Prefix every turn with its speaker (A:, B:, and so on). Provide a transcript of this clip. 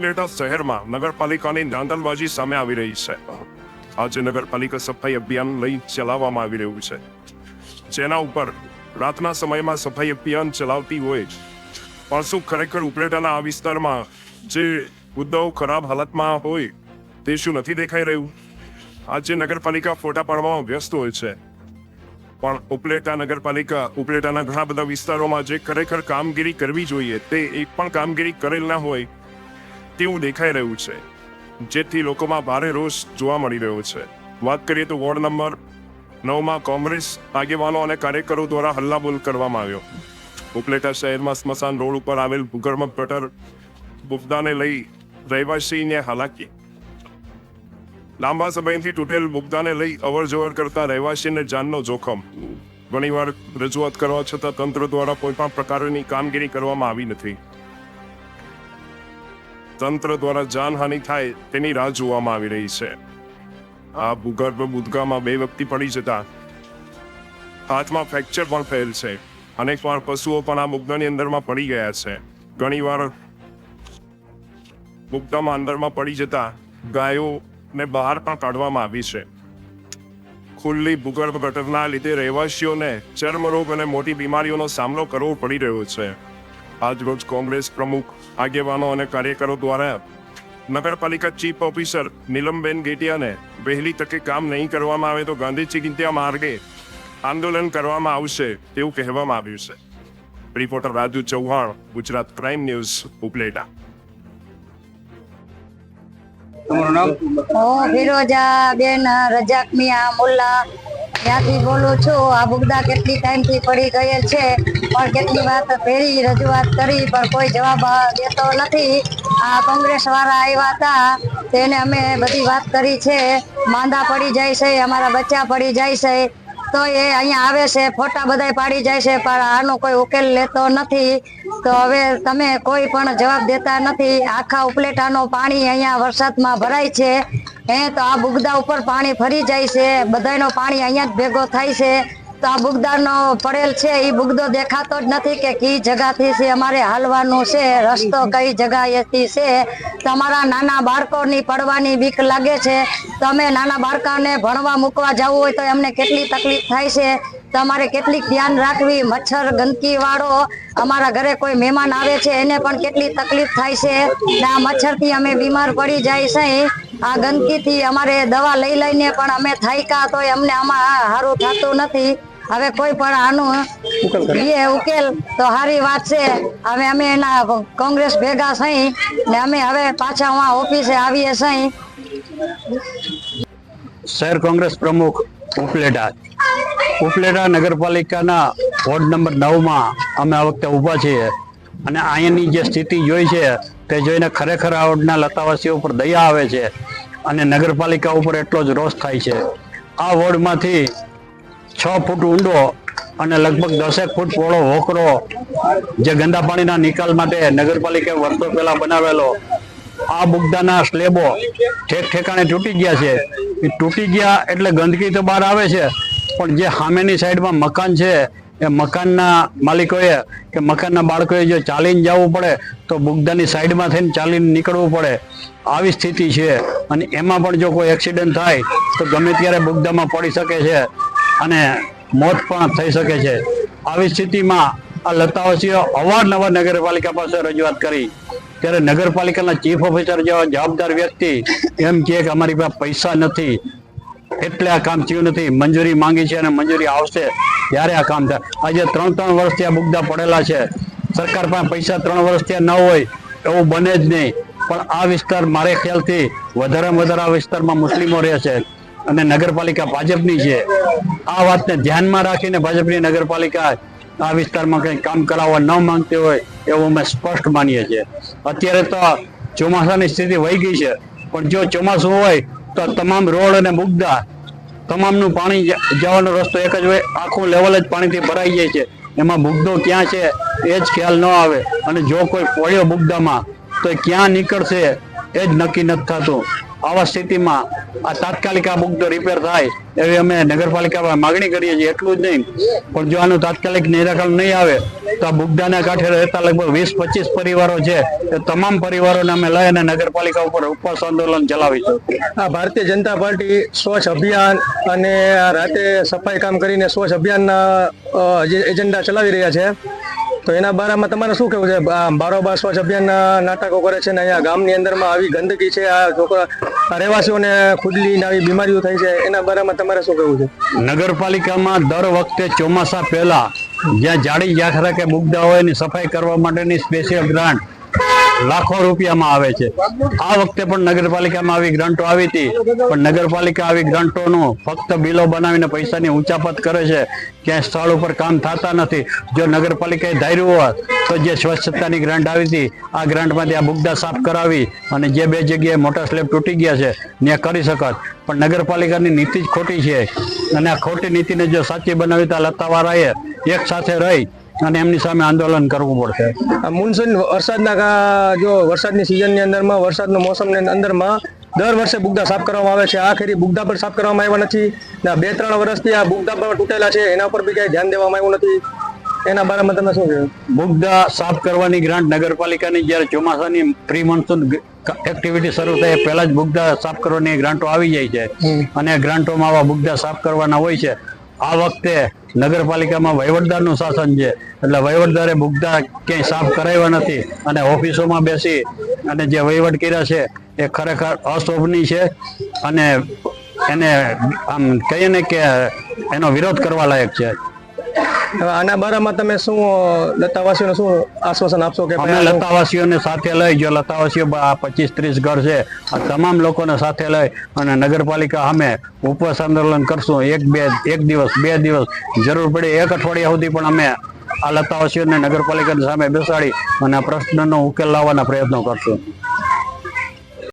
A: ઉપલેટા શહેરમાં નગરપાલિકાની દાંતલબાજી સામે આવી રહી છે. આજે નગરપાલિકા સફાઈ અભિયાન લઈ ચલાવવામાં આવી રહ્યું છે. જેના ઉપર રાતના સમયમાં સફાઈ અભિયાન ચલાવતી હોય પણ શું ખરેખર ઉપલેટાના આ વિસ્તારમાં જે મુદ્દાઓ ખરાબ હાલતમાં હોય તે શું નથી દેખાઈ રહ્યું? આજે નગરપાલિકા ફોટા પાડવામાં વ્યસ્ત હોય છે. પણ ઉપલેટા નગરપાલિકા ઉપલેટાના ઘણા બધા વિસ્તારોમાં જે ખરેખર કામગીરી કરવી જોઈએ તે એક પણ કામગીરી કરેલ ના હોય તેવું દેખાઈ રહ્યું છે. જેથી લોકોમાં ભારે રોષ જોવા મળી રહ્યો છે. વાત કરીએ તો વોર્ડ નંબર નવમાં કોંગ્રેસ આગેવાનો અને કાર્યકરો દ્વારા હલ્લાબોલ કરવામાં આવ્યો. ઉપલેટા શહેરમાં સ્મશાન રોડ ઉપર આવેલ ભૂગર્ભ ગટર બુબદાને લઈ રહેવાસીને હાલાકી. લાંબા સમયથી તૂટેલ બુબદાને લઈ અવર જવર કરતા રહેવાસીને જાનનો જોખમ. ઘણીવાર રજૂઆત કરવા છતાં તંત્ર દ્વારા કોઈ પણ પ્રકારની કામગીરી કરવામાં આવી નથી. તંત્ર દ્વારા જાનહાનિ થાય તેની રાહ જોવામાં આવી રહી છે. આ ભૂગર્ભ બુદગામાં બે વ્યક્તિ પડી જતા હાથમાં ફ્રેક્ચર પણ થયેલ છે. અનેક વાર પશુઓ પણ આ મુગ્ધની અંદરમાં પડી ગયા છે. ઘણીવાર મુગ્ધમાં અંદરમાં પડી જતા ગાયોને બહાર પણ કાઢવામાં આવી છે. ખુલ્લી ભૂગર્ભ ગટરના લીધે રહેવાસીઓને ચર્મરોગ અને મોટી બીમારીઓનો સામનો કરવો પડી રહ્યો છે. આજ રોજ કોંગ્રેસ પ્રમુખ આગેવાનો અને કાર્યકરો દ્વારા નગરપાલિકા ચીફ ઓફિસર નીલમબેન ગેટિયાને વહેલી તકે કામ નહીં કરવામાં આવે તો ગાંધી ચિંત્યા માર્ગે આંદોલન કરવામાં આવશે તેવું કહેવામાં આવ્યું છે. Reporter Raju Chauhan Gujarat crime news Upleta.
B: તમારું નામ?
C: હું ફિરોજા બેન રજાક મિયા મુલ્લા ત્યાંથી બોલું છું, આ બુગદા કેટલી ટાઈમથી પડી ગયેલ છે, પણ કેટલી વાત પેલી રજૂઆત કરી, પણ કોઈ જવાબ દેતો નથી. આ કોંગ્રેસ વાળા આવ્યા હતા, તેને અમે બધી વાત કરી છે, માંદા પડી જાય છે, અમારા બચ્ચા પડી જાય છે, તો એ અહીંયા આવે છે, ફોટા બધાય પાડી જાય છે, પણ આનો કોઈ ઉકેલ લેતો નથી. તો હવે તમે કોઈ પણ જવાબ દેતા નથી. આખા ઉપલેટાનો પાણી અહીંયા વરસાદમાં ભરાય છે. હે, તો આ બુગદા ઉપર પાણી ફરી જાય છે. બધાયનો પાણી અહીંયા જ ભેગો થાય છે. તો આ બુગદાનો પડેલ છે એ બુગદો દેખાતો જ નથી કે કઈ જગાથી છે, અમારે હાલવાનું છે, રસ્તો કઈ જગાએથી છે. તમારા નાના બાળકોની પડવાની બીક લાગે છે. તમે નાના બાળકોને ભણવા મૂકવા જવું હોય તો એમને કેટલી તકલીફ થાય છે? તમારે કેટલીક ધ્યાન રાખવી, મચ્છર ગંદકી વાળો અમારા ઘરે કોઈ મહેમાન આવે છે, એને પણ કેટલી તકલીફ થાય છે? ના મચ્છરથી અમે બીમાર પડી જાય છે. આ ગંદકીથી અમારે દવા લઈ લઈને પણ અમે થાયકા તો અમને આમાં સારું થતું નથી. હવે કોઈ પણ આનું
B: ઉકેલ
C: એ ઉકેલ તો સારી વાત છે. હવે અમે એના કોંગ્રેસ ભેગા સહી ને અમે હવે પાછા હું ઓફિસે આવીએ સહી.
B: શહેર કોંગ્રેસ પ્રમુખ ઉપલેટા. ઉપલેટા નગરપાલિકાના વોર્ડ નંબર નવમાં અમે આ વખતે ઊભા છીએ. અને અહીંયાની જે સ્થિતિ જોઈ છે તે જોઈને ખરેખર આ ઓડના લતાવાસીઓ ઉપર દયા આવે છે અને નગરપાલિકા ઉપર એટલો જ રોષ થાય છે. આ વોર્ડમાંથી છ ફૂટ ઊંડો અને લગભગ દસેક ફૂટ પોળો વોકરો જે ગંદા પાણીના નિકાલ માટે નગરપાલિકાએ વર્ષો પહેલા બનાવેલો, આ બુગદાના સ્લેબો ઠેક ઠેકાણે તૂટી ગયા છે. એ તૂટી ગયા એટલે ગંદકી તો બહાર આવે છે, પણ જે સામેની સાઈડમાં મકાન છે એ મકાનના માલિકોએ કે મકાનના બાળકોએ જો ચાલીને જવું પડે, તો બુગદાની સાઈડમાં થઈને ચાલીને નીકળવું પડે. આવી સ્થિતિ છે. અને એમાં પણ જો કોઈ એક્સિડન્ટ થાય, તો ગમે ત્યારે બુગદામાં પડી શકે છે અને મોત પણ થઈ શકે છે. આવી સ્થિતિમાં આ લતાવાસીઓ અવારનવાર નગરપાલિકા પાસે રજૂઆત કરી. ત્યારે નગરપાલિકાના ચીફ ઓફિસર જેવા જવાબદાર વ્યક્તિ એમ કહે કે અમારી પાસે પૈસા નથી. એટલે આ કામ થયું નથી. મંજૂરી માંગી છે અને મંજૂરી આવશે. ત્યારે આ કામ થાય. આજે ત્રણ ત્રણ વર્ષથી આ મુદ્દા પડેલા છે. સરકાર પાસે પૈસા ત્રણ વર્ષથી ન હોય, એવું બને જ નહીં. પણ આ વિસ્તાર મારે ખ્યાલથી વધારેમાં વધારે આ વિસ્તારમાં મુસ્લિમો રહે છે અને નગરપાલિકા ભાજપની છે. આ વાતને ધ્યાનમાં રાખીને ભાજપની નગરપાલિકા આ વિસ્તારમાં કંઈ કામ કરાવવા ન માંગતી હોય, એવું અમે સ્પષ્ટ માનીએ છીએ. અત્યારે તો ચોમાસાની સ્થિતિ વહી ગઈ છે. પણ જો ચોમાસું હોય, તો તમામ રોડ અને મુગ્ધા તમામનું પાણી જવાનો રસ્તો એક જ હોય, આખું લેવલ જ પાણીથી ભરાઈ જાય છે. એમાં બુગદો ક્યાં છે, એ જ ખ્યાલ ન આવે. અને જો કોઈ પડ્યો બુગદામાં તો ક્યાં નીકળશે, એ જ નક્કી નથી થતું. આવા સ્થિતિમાં આ તાત્કાલિક આ બુક રિપેર થાય એવી અમે નગરપાલિકામાં માગણી કરીએ છીએ. એટલું જ નહીં, પણ જો આનું તાત્કાલિક નિરાકરણ નહીં આવે, તો આ બુગદાના કાંઠે રહેતા લગભગ વીસ પચીસ પરિવારો છે, એ તમામ પરિવારોને અમે લઈ અને નગરપાલિકા ઉપર ઉપવાસ આંદોલન ચલાવીશું.
D: આ ભારતીય જનતા પાર્ટી સ્વચ્છ અભિયાન અને રાતે સફાઈ કામ કરીને સ્વચ્છ અભિયાનના એજન્ડા ચલાવી રહ્યા છે. તો એના બારામાં તમારે શું કહેવું છે? બારો બારોબાર સ્વચ્છ અભિયાન નાટકો કરે છે ને અહીંયા ગામની અંદરમાં આવી ગંદકી છે, આ છોકરા રહેવાસીઓને ખુદલી આવી બીમારીઓ થાય છે, એના બારામાં તમારે શું કહેવું છે?
B: નગરપાલિકામાં દર વખતે ચોમાસા પહેલા જ્યાં જાડી જાખરા કે બુગદા હોય એની સફાઈ કરવા માટેની સ્પેશિયલ ગ્રાન્ટ લાખો રૂપિયામાં આવે છે. આ વખતે પણ નગરપાલિકામાં આવી ગ્રાન્ટો આવી હતી. પણ નગરપાલિકા આવી ગ્રાન્ટોનું ફક્ત બિલો બનાવીને પૈસાની ઊંચાપત કરે છે. ક્યાંય સ્થળ ઉપર કામ થતા નથી. જો નગરપાલિકાએ ધાર્યું હોત, તો જે સ્વચ્છતાની ગ્રાન્ટ આવી હતી, આ ગ્રાન્ટમાંથી આ બુગદા સાફ કરાવી અને જે બે જગ્યાએ મોટા સ્લેબ તૂટી ગયા છે, ત્યાં કરી શકત. પણ નગરપાલિકાની નીતિ જ ખોટી છે. અને આ ખોટી નીતિને જો સાચી બનાવી તો લતાવાળાએ એક સાથે રહી અને એમની સામે આંદોલન કરવું પડશે.
D: આ વરસાદના જો વરસાદની સિઝનની અંદરમાં વરસાદના મોસમની અંદરમાં દર વર્ષે બુગદા સાફ કરવામાં આવે છે. આ ખેરી બુગદા પર સાફ કરવામાં આવ્યા નથી. ને બે ત્રણ વર્ષથી આ બુગદા પર તૂટેલા છે. એના પર બી કઈ ધ્યાન દેવામાં આવ્યું નથી. એના બારામાં તમે શું કહ્યું?
B: બુગદા સાફ કરવાની ગ્રાન્ટ નગરપાલિકાની જ્યારે ચોમાસાની પ્રી મોન્સૂન એક્ટિવિટી શરૂ થાય પહેલા જ બુગદા સાફ કરવાની ગ્રાન્ટો આવી જાય છે. અને ગ્રાન્ટોમાં આવા બુગદા સાફ કરવાના હોય છે. આ વખતે નગરપાલિકામાં વહીવટદારનું શાસન છે. એટલે વહીવટદારે બુગદા ક્યાંય સાફ કરાવ્યા નથી અને ઓફિસોમાં બેસી અને જે વહીવટ કર્યા છે એ ખરેખર અશોભની છે અને એને આમ કહીએ ને કે એનો વિરોધ કરવા લાયક છે.
D: આના બારામાં તમે શું લતાવાસીઓને શું આશ્વાસન આપશો કે
B: અમે લતાવાસીઓને સાથે લઈ જો લતાવાસીઓ આ પચીસ ત્રીસ ઘર છે. આ તમામ લોકોને સાથે લઈ અને નગરપાલિકા અમે ઉપવાસ આંદોલન કરશું. એક બે એક દિવસ બે દિવસ જરૂર પડે. એક અઠવાડિયા સુધી પણ અમે આ લતાવાસીઓને નગરપાલિકાની સામે બેસાડી અને આ પ્રશ્નનો ઉકેલ લાવવાના પ્રયત્નો કરશું.